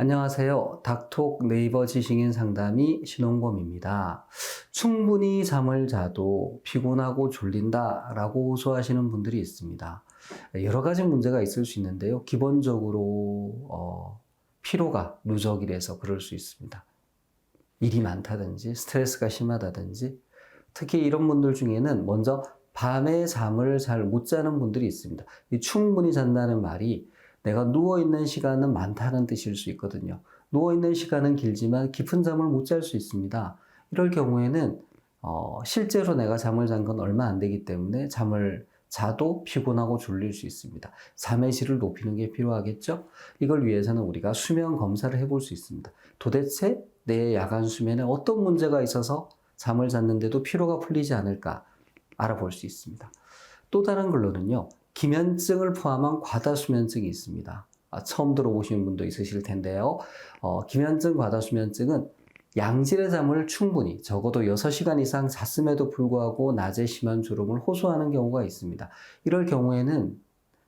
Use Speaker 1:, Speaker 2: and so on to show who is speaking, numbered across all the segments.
Speaker 1: 안녕하세요. 닥톡 네이버 지식인 상담이 신홍범입니다. 충분히 잠을 자도 피곤하고 졸린다 라고 호소하시는 분들이 있습니다. 여러 가지 문제가 있을 수 있는데요. 기본적으로, 어, 피로가 누적이 돼서 그럴 수 있습니다. 일이 많다든지 스트레스가 심하다든지 특히 이런 분들 중에는 먼저 밤에 잠을 잘 못 자는 분들이 있습니다. 이 충분히 잔다는 말이 내가 누워있는 시간은 많다는 뜻일 수 있거든요. 누워있는 시간은 길지만 깊은 잠을 못 잘 수 있습니다. 이럴 경우에는 어, 실제로 내가 잠을 잔 건 얼마 안 되기 때문에 잠을 자도 피곤하고 졸릴 수 있습니다. 잠의 질을 높이는 게 필요하겠죠? 이걸 위해서는 우리가 수면 검사를 해볼 수 있습니다. 도대체 내 야간 수면에 어떤 문제가 있어서 잠을 잤는데도 피로가 풀리지 않을까 알아볼 수 있습니다. 또 다른 걸로는요, 기면증을 포함한 과다수면증이 있습니다. 아, 처음 들어보시는 분도 있으실 텐데요. 어, 기면증, 과다수면증은 양질의 잠을 충분히 적어도 6시간 이상 잤음에도 불구하고 낮에 심한 졸음을 호소하는 경우가 있습니다. 이럴 경우에는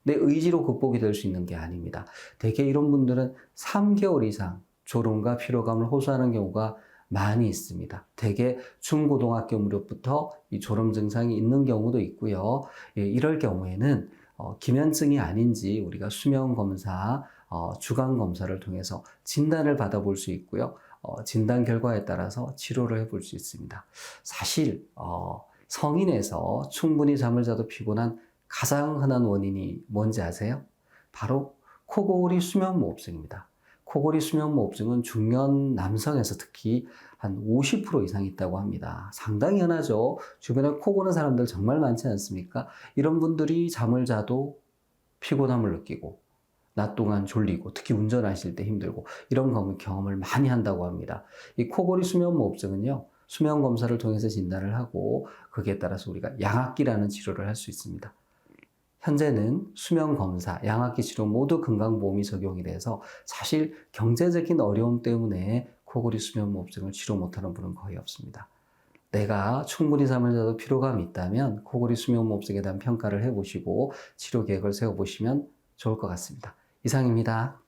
Speaker 1: 내 의지로 극복이 될 수 있는 게 아닙니다. 대개 이런 분들은 3개월 이상 졸음과 피로감을 호소하는 경우가 많이 있습니다. 대개 중고등학교 무렵부터 이 졸음 증상이 있는 경우도 있고요. 예, 이럴 경우에는 어, 기면증이 아닌지 우리가 수면 검사, 어, 주간 검사를 통해서 진단을 받아볼 수 있고요. 어, 진단 결과에 따라서 치료를 해볼 수 있습니다. 사실 어, 성인에서 충분히 잠을 자도 피곤한 가장 흔한 원인이 뭔지 아세요? 바로 코골이 수면 무호흡증입니다. 코골이 수면무호흡증은 중년 남성에서 특히 한 50% 이상 있다고 합니다. 상당히 흔하죠. 주변에 코 고는 사람들 정말 많지 않습니까? 이런 분들이 잠을 자도 피곤함을 느끼고 낮 동안 졸리고 특히 운전하실 때 힘들고 이런 경험- 경험을 많이 한다고 합니다. 이 코골이 수면무호흡증은요. 수면 검사를 통해서 진단을 하고 거기에 따라서 우리가 양압기라는 치료를 할 수 있습니다. 현재는 수면 검사, 양압기 치료 모두 건강보험이 적용이 돼서 사실 경제적인 어려움 때문에 코골이 수면무호흡증을 치료 못하는 분은 거의 없습니다. 내가 충분히 잠을 자도 피로감이 있다면 코골이 수면무호흡증에 대한 평가를 해보시고 치료 계획을 세워보시면 좋을 것 같습니다. 이상입니다.